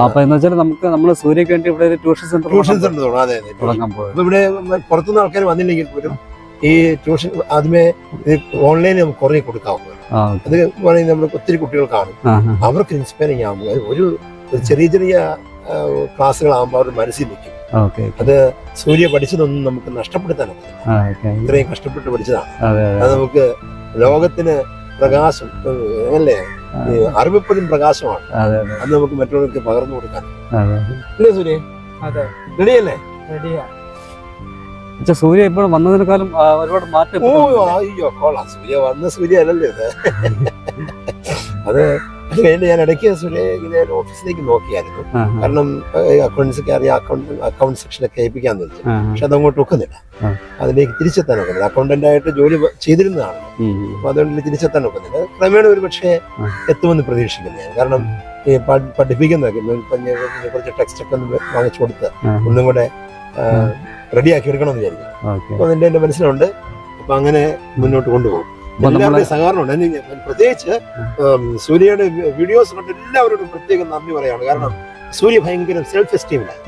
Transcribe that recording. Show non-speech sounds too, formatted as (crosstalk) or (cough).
അപ്പൊ എന്ന് വെച്ചാൽ നമുക്ക് നമ്മൾ സൂര്യക്ക് വേണ്ടി ഇവിടെ ഒരു ട്യൂഷൻ സെന്റർ ട്യൂഷൻ സെന്റർ അതെ അതെ. തുടങ്ങാൻ പോകും ഇവിടെ പുറത്തുനിന്ന് ആൾക്കാർ വന്നില്ലെങ്കിൽ പോലും ഈ ട്യൂഷൻ ആദ്യമേ ഓൺലൈനിൽ നമുക്ക് കുറേ കൊടുക്കാവുന്നതാണ് അത് വേണമെങ്കിൽ നമ്മൾ ഒത്തിരി കുട്ടികൾ കാണും. അവർക്ക് ഇൻസ്പയറിംഗ് ആകുമ്പോൾ ഒരു ചെറിയ ചെറിയ ക്ലാസ്സുകളാകുമ്പോൾ അവരുടെ മനസ്സിൽ നിൽക്കും. അത് സൂര്യ പഠിച്ചതൊന്നും നമുക്ക് നഷ്ടപ്പെടുത്താൻ ഓക്കെ. ഇത്രയും കഷ്ടപ്പെട്ട് പഠിച്ചതാണ്. അത് നമുക്ക് ലോകത്തിന് പ്രകാശം അല്ലേ? ഈ അറിവെപ്പോഴും പ്രകാശമാണ്. അതെ നമുക്ക് മറ്റുള്ളവർക്ക് പകർന്നു കൊടുക്കാൻ. അതെ ഇല്ലേ സൂര്യ? അതെ. റെഡിയല്ലേ? സൂര്യ ഇപ്പോൾ വന്നതിനേക്കാളും ഒരുപാട് മാറ്റം ഓ അയ്യോ കൊള്ളാം. സൂര്യ വന്ന സൂര്യ അല്ലല്ലേ (laughs) അത് അത് കഴിഞ്ഞ് ഞാൻ ഇടയ്ക്ക് ഇങ്ങനെ ഓഫീസിലേക്ക് നോക്കിയായിരുന്നു. കാരണം അക്കൗണ്ട്സ് അറിയാം അക്കൗണ്ട് അക്കൗണ്ട് സെക്ഷനൊക്കെ ഏൽപ്പിക്കാന്ന് വെച്ചു. പക്ഷെ അതങ്ങോട്ട് ഒക്കുന്നില്ല. അതിലേക്ക് തിരിച്ചെത്താൻ ഒക്കുന്നില്ല. അക്കൗണ്ടന്റ് ആയിട്ട് ജോലി ചെയ്തിരുന്നതാണ്. അപ്പൊ അതുകൊണ്ട് തിരിച്ചെത്താൻ ഒക്കുന്നില്ല. ക്രമേണ ഒരു പക്ഷേ. എത്തുമെന്ന് പ്രതീക്ഷിക്കുന്നു ഞാൻ. കാരണം ഈ പഠി- പഠിപ്പിക്കുന്നതൊക്കെ ഞാൻ കുറച്ച് ടെക്സ്റ്റ് ഒക്കെ ഒന്ന് വാങ്ങിച്ചു കൊടുത്ത് ഒന്നും കൂടെ റെഡിയാക്കി എടുക്കണമെന്ന് വിചാരിക്കുന്നു. അപ്പൊ അതിന്റെ എന്റെ മനസ്സിലുണ്ട്. അപ്പൊ അങ്ങനെ മുന്നോട്ട് കൊണ്ടുപോകും. എല്ലാവരുടെയും സഹകരണമുണ്ട്. പ്രത്യേകിച്ച് സൂര്യയുടെ വീഡിയോസ് കണ്ട് എല്ലാവരോടും പ്രത്യേകം നന്ദി പറയാണ്. കാരണം സൂര്യ ഭയങ്കര സെൽഫ് എസ്റ്റീമിലാണ്